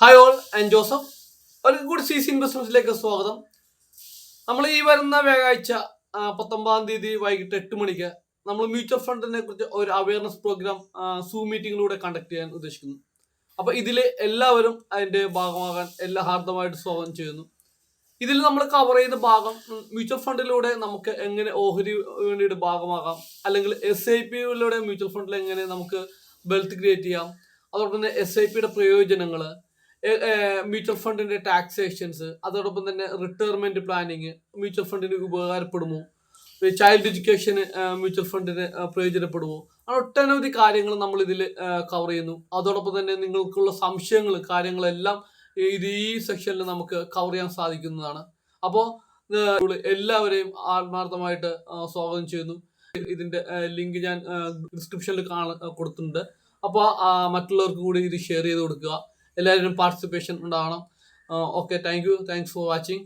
Hi all and Joseph ഒരു good season ബിസിനസ്സിലേക്ക് സ്വാഗതം. നമ്മൾ ഈ വരുന്ന വ്യാഴാഴ്ച പത്തൊമ്പതാം തീയതി വൈകിട്ട് എട്ട് മണിക്ക് നമ്മൾ മ്യൂച്വൽ ഫണ്ടിനെ കുറിച്ച് ഒരു അവയർനെസ് പ്രോഗ്രാം സൂം മീറ്റിംഗിലൂടെ കണ്ടക്ട് ചെയ്യാൻ ഉദ്ദേശിക്കുന്നു. അപ്പോൾ ഇതിൽ എല്ലാവരും അതിന്റെ ഭാഗമാകാൻ എല്ലാ ഹാർദമായിട്ട് സ്വാഗതം ചെയ്യുന്നു. ഇതിൽ നമ്മൾ കവർ ചെയ്യുന്ന ഭാഗം മ്യൂച്വൽ ഫണ്ടിലൂടെ നമുക്ക് എങ്ങനെ ഓഹരി വേണ്ടിയിട്ട് ഭാഗമാകാം അല്ലെങ്കിൽ എസ് ഐ പിയിലൂടെ മ്യൂച്വൽ ഫണ്ടിൽ എങ്ങനെ നമുക്ക് വെൽത്ത് ക്രിയേറ്റ് ചെയ്യാം അതോടൊപ്പം തന്നെ എസ് ഐ പിയുടെ പ്രയോജനങ്ങൾ മ്യൂച്വൽ ഫണ്ടിന്റെ ടാക്സേഷൻസ് അതോടൊപ്പം തന്നെ റിട്ടയർമെന്റ് പ്ലാനിങ് മ്യൂച്വൽ ഫണ്ടിന് ഉപകാരപ്പെടുമോ? ചൈൽഡ് എഡ്യൂക്കേഷന് മ്യൂച്വൽ ഫണ്ടിന് പ്രയോജനപ്പെടുമോ? അങ്ങനെ ഒട്ടനവധി കാര്യങ്ങൾ നമ്മൾ ഇതിൽ കവർ ചെയ്യുന്നു. അതോടൊപ്പം തന്നെ നിങ്ങൾക്കുള്ള സംശയങ്ങൾ കാര്യങ്ങളെല്ലാം ഇത് ഈ സെക്ഷനിൽ നമുക്ക് കവർ ചെയ്യാൻ സാധിക്കുന്നതാണ്. അപ്പോൾ എല്ലാവരെയും ആത്മാർത്ഥമായിട്ട് സ്വാഗതം ചെയ്യുന്നു. ഇതിന്റെ ലിങ്ക് ഞാൻ ഡിസ്ക്രിപ്ഷനിൽ കാണ കൊടുത്തിട്ടുണ്ട്. അപ്പോൾ മറ്റുള്ളവർക്ക് കൂടി ഇത് ഷെയർ ചെയ്ത് കൊടുക്കുക. എല്ലാവരും പാർട്ടിസിപ്പേഷൻ ഉണ്ടാവണം. Okay thank you thanks for watching